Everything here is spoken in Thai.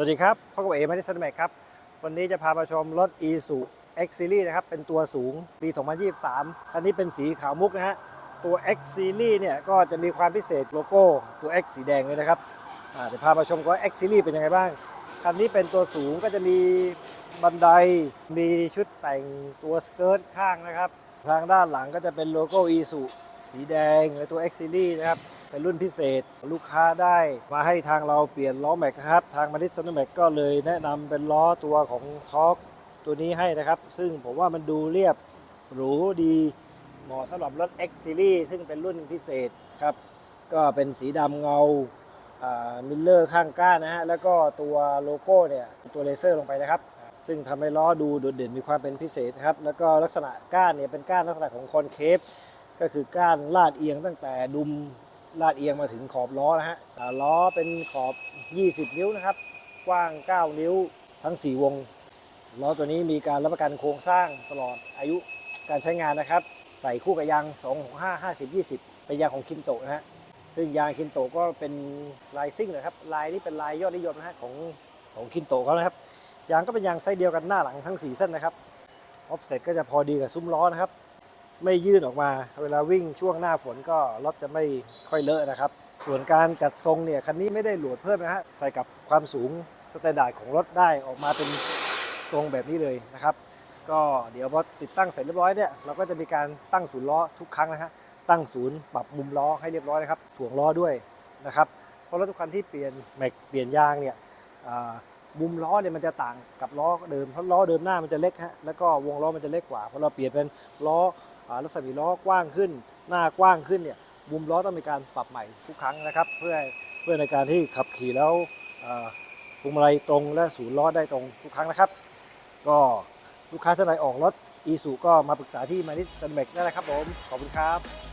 สวัสดีครับพ่อกับเอมาที่ซันแมกครับ วันนี้จะพามาชมรถ e s u X Series นะครับ เป็นตัวสูงปี 2023 คันนี้เป็นสีขาวมุกนะฮะ ตัว X Series เนี่ย ก็จะมีความพิเศษโลโก้ตัว X สีแดงเลยนะครับเดี๋ยวพามาชมว่า X Series เป็นยังไงบ้าง คันนี้เป็นตัวสูงก็จะมีบันได มีชุดแต่งตัวสเกิร์ตข้างนะครับ ทางด้านหลังก็จะเป็นโลโก้ e s u สีแดงในตัว X Series นะครับ เป็นรุ่นพิเศษ ลูกค้าได้มาให้ทางเราเปลี่ยนล้อแม็กนะครับ ทางมาดิสซันแม็กก็เลยแนะนำเป็นล้อตัวของทอกตัวนี้ให้นะครับ ซึ่งผมว่ามันดูเรียบหรูดีเหมาะสำหรับรถ X Series ซึ่งเป็นรุ่นพิเศษครับ ก็เป็นสีดำเงามิลเลอร์ข้างก้านนะฮะ แล้วก็ตัวโลโก้เนี่ย ตัวเลเซอร์ลงไปนะครับ ซึ่งทำให้ล้อดูโดดเด่นมีความเป็นพิเศษครับ แล้วก็ลักษณะก้านเนี่ยเป็นก้านลักษณะของคอนเคฟ ก็คือก้านลาดเอียงตั้งแต่ดุม ลาดเอียงมาถึงขอบล้อนะฮะล้อเป็นขอบ 20 นิ้วนะครับ กว้าง 9 นิ้วทั้ง 4 วง ล้อตัวนี้มีการรับประกันโครงสร้างตลอดอายุการใช้งานนะครับ ใส่คู่กับยาง 265 50 20 เป็นยางของคินโตะนะฮะ ซึ่งยางคินโตะก็เป็นลายซิ่งนะครับ ลายนี้เป็นลายยอดนิยมนะฮะของของคินโตะเขานะครับ ยางก็เป็นยางไซส์เดียวกันหน้าหลังทั้ง 4 เส้นนะครับ ออฟเซ็ตก็จะพอดีกับซุ้มล้อนะครับ ไม่ยื่นออกมา เวลาวิ่งช่วงหน้าฝนก็รถจะไม่ค่อยเลอะนะครับ ส่วนการจัดทรงเนี่ยคันนี้ไม่ได้หลวดเพิ่มนะฮะใส่กับความสูงสแตนดาร์ดของรถได้ออกมาเป็นทรงแบบนี้เลยนะครับ ก็เดี๋ยวพอติดตั้งเสร็จเรียบร้อยเนี่ยเราก็จะมีการตั้งศูนย์ล้อทุกครั้งนะฮะตั้งศูนย์ปรับมุมล้อให้เรียบร้อยนะครับถ่วงล้อด้วยนะครับเพราะรถทุกคันที่เปลี่ยนแม็กเปลี่ยนยางเนี่ยมุมล้อเนี่ยมันจะต่างกับล้อเดิมเพราะล้อเดิมหน้ามันจะเล็กฮะแล้วก็วงล้อมันจะเล็กกว่าพอเราเปลี่ยนเป็นล้อ รัศมีล้อกว้างขึ้น หน้ากว้างขึ้นเนี่ยมุมล้อต้องมีการปรับใหม่ทุกครั้งนะครับ เพื่อเพื่อในการที่ขับขี่แล้วพวงมาลัยตรงและศูนย์ล้อได้ตรงทุกครั้งนะครับ ก็ลูกค้าท่านใดออกรถอีสุก็มาปรึกษาที่มานิสซันเบกได้เลยครับผมขอบคุณครับ